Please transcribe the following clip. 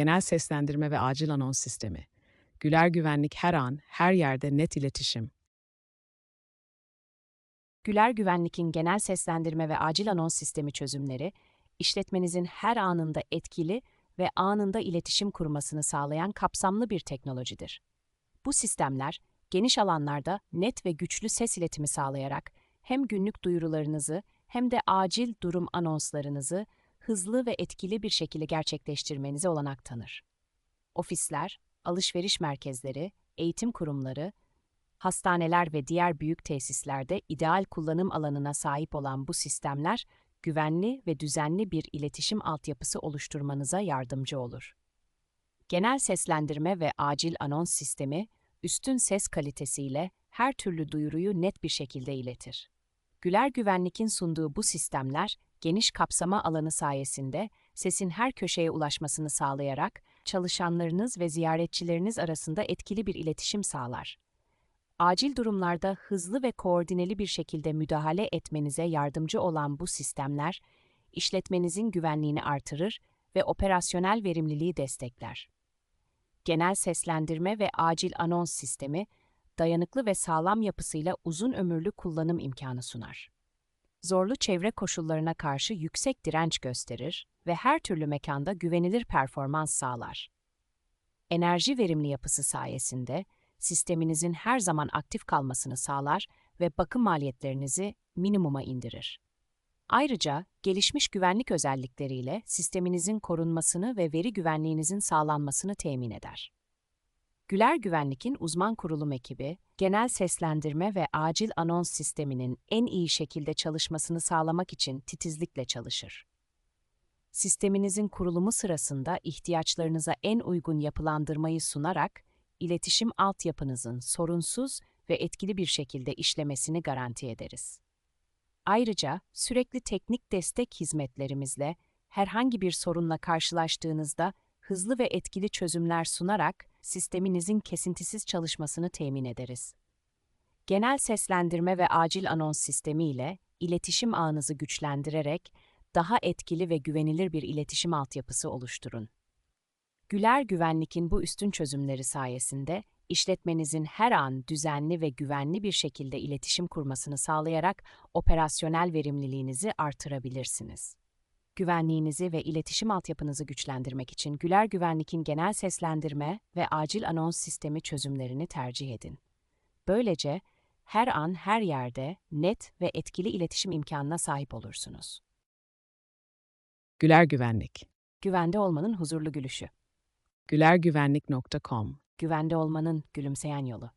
genel seslendirme ve acil anons sistemi. Güler Güvenlik her an, her yerde net iletişim. Güler Güvenlik'in genel seslendirme ve acil anons sistemi çözümleri, işletmenizin her anında etkili ve anında iletişim kurmasını sağlayan kapsamlı bir teknolojidir. Bu sistemler, geniş alanlarda net ve güçlü ses iletimi sağlayarak hem günlük duyurularınızı hem de acil durum anonslarınızı hızlı ve etkili bir şekilde gerçekleştirmenize olanak tanır. Ofisler, alışveriş merkezleri, eğitim kurumları, hastaneler ve diğer büyük tesislerde ideal kullanım alanına sahip olan bu sistemler, güvenli ve düzenli bir iletişim altyapısı oluşturmanıza yardımcı olur. Genel seslendirme ve acil anons sistemi, üstün ses kalitesiyle her türlü duyuruyu net bir şekilde iletir. Güler Güvenlik'in sunduğu bu sistemler, geniş kapsama alanı sayesinde sesin her köşeye ulaşmasını sağlayarak çalışanlarınız ve ziyaretçileriniz arasında etkili bir iletişim sağlar. Acil durumlarda hızlı ve koordineli bir şekilde müdahale etmenize yardımcı olan bu sistemler, işletmenizin güvenliğini artırır ve operasyonel verimliliği destekler. Genel seslendirme ve acil anons sistemi, dayanıklı ve sağlam yapısıyla uzun ömürlü kullanım imkanı sunar. Zorlu çevre koşullarına karşı yüksek direnç gösterir ve her türlü mekanda güvenilir performans sağlar. Enerji verimli yapısı sayesinde sisteminizin her zaman aktif kalmasını sağlar ve bakım maliyetlerinizi minimuma indirir. Ayrıca gelişmiş güvenlik özellikleriyle sisteminizin korunmasını ve veri güvenliğinizin sağlanmasını temin eder. Güler Güvenlik'in uzman kurulum ekibi, genel seslendirme ve acil anons sisteminin en iyi şekilde çalışmasını sağlamak için titizlikle çalışır. Sisteminizin kurulumu sırasında ihtiyaçlarınıza en uygun yapılandırmayı sunarak, iletişim altyapınızın sorunsuz ve etkili bir şekilde işlemesini garanti ederiz. Ayrıca sürekli teknik destek hizmetlerimizle herhangi bir sorunla karşılaştığınızda hızlı ve etkili çözümler sunarak sisteminizin kesintisiz çalışmasını temin ederiz. Genel seslendirme ve acil anons sistemi ile iletişim ağınızı güçlendirerek daha etkili ve güvenilir bir iletişim altyapısı oluşturun. Güler Güvenlik'in bu üstün çözümleri sayesinde işletmenizin her an düzenli ve güvenli bir şekilde iletişim kurmasını sağlayarak operasyonel verimliliğinizi artırabilirsiniz. Güvenliğinizi ve iletişim altyapınızı güçlendirmek için Güler Güvenlik'in genel seslendirme ve acil anons sistemi çözümlerini tercih edin. Böylece her an her yerde net ve etkili iletişim imkanına sahip olursunuz. Güler Güvenlik. Güvende olmanın huzurlu gülüşü. gülergüvenlik.com Güvende olmanın gülümseyen yolu.